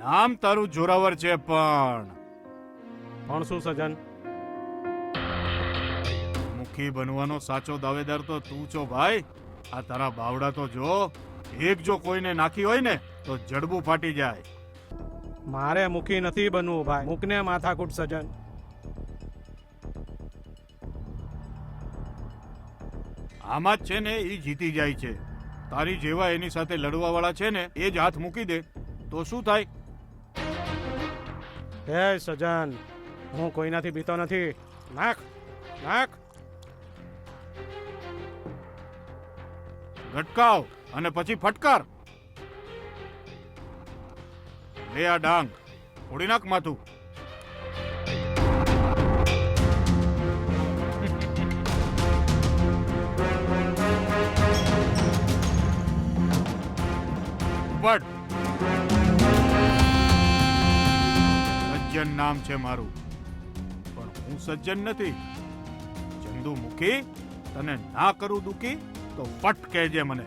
નામ તારું જોરાવર છે પણ. પણ શું સજન? મુખી બનવાનો સાચો દાવેદાર તો તું છો ભાઈ. આ તારા બાવડા તો જો એક જો કોઈને નાખી હોય ને તો જડબું ફાટી જાય. મારે મુખી નથી બનવું ભાઈ. મુકને માથાકૂટ સજન. આમાં જ છે ને એ જીતી જાય છે. તારી જેવા એની સાથે લડવા વાળા છે ને એ જ હાથ મૂકી દે. તો શું થાય? હે સજન હું કોઈનાથી બીતો નથી. નાખ નાખ. ગટકાવ અને પછી ફટકાર. લે આ ડાંગ, ઉડી નાખ માથું. પડ સજ્જન નામ છે મારું. પણ હું સજ્જન નથી. ચંદુ મુખી તને ના કરું દુખી તો ફટ કહેજે મને.